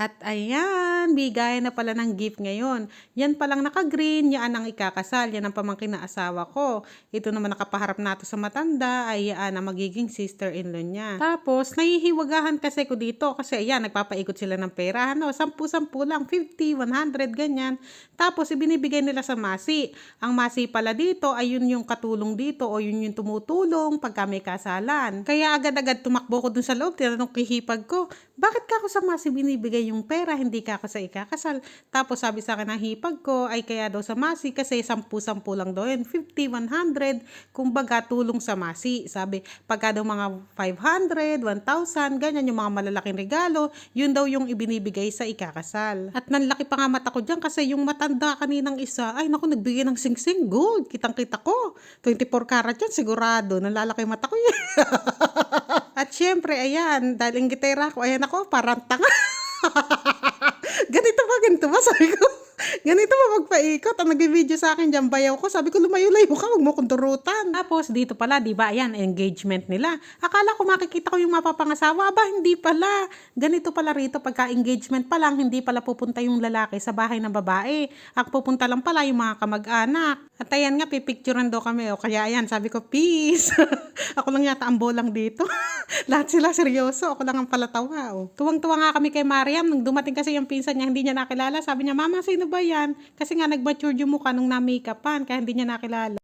At ayan, bigay na pala ng gift ngayon. Yan palang naka-green, yan ang ikakasal. Yan ang pamangkin na asawa ko. Ito naman nakapaharap nato sa matanda, ay yan ang magiging sister-in-law niya. Tapos, nahihiwagahan kasi ko dito kasi ayan, nagpapaikot sila ng pera. Ano, 10-10 lang, 50, 100, ganyan. Tapos, ibinibigay nila sa masi. Ang masi pala dito ay yun yung katulong dito o yun yung tumutulong pagka may kasalan. Kaya agad-agad tumakbo ko dun sa loob, tinanong kihipag ko, bakit ka ako sa masi binibigay yung pera, hindi ka ako sa ikakasal? Tapos sabi sa akin hipag ko, ay kaya daw sa masi kasi 10-10 lang daw yun, 50, 100, kumbaga tulong sa masi. Sabi, pagka daw mga 500, 1,000, ganyan yung mga malalaking regalo, yun daw yung ibinibigay sa ikakasal. At nanlaki pa nga mata ko dyan kasi yung matanda kaninang isa, ay naku, nagbigay ng sing-sing gold. Kitang-kita ko. 24 karat yan, sigurado. Nalalaki mata ko yan. At syempre, ayan, dahil ang gitera ko, ayan ako, parang tanga. ganito ba, ganito ba? Sabi ko, ganito ba magpaikot? Ang nag-video sa akin dyan, bayaw ko. Sabi ko, lumayo-layo ka, huwag mo kong turutan. Tapos, dito pala, di ba, ayan, engagement nila. Akala ko makikita ko yung mapapangasawa. Aba, hindi pala. Ganito pala rito, pagka-engagement pa lang, hindi pala pupunta yung lalaki sa bahay ng babae. Ang pupunta lang pala yung mga kamag-anak. At ayan nga, pipicturean daw kami. O kaya ayan, sabi ko, peace. ako lang yata ang bolang dito. Lahat sila seryoso. Ako lang ang palatawa. Oh. Tuwang-tuwa nga kami kay Mariam. Nung dumating kasi yung pinsan niya, hindi niya nakilala. Sabi niya, Mama, sino ba yan? Kasi nga nag-mature yung mukha nung na-makeupan, kaya hindi niya nakilala.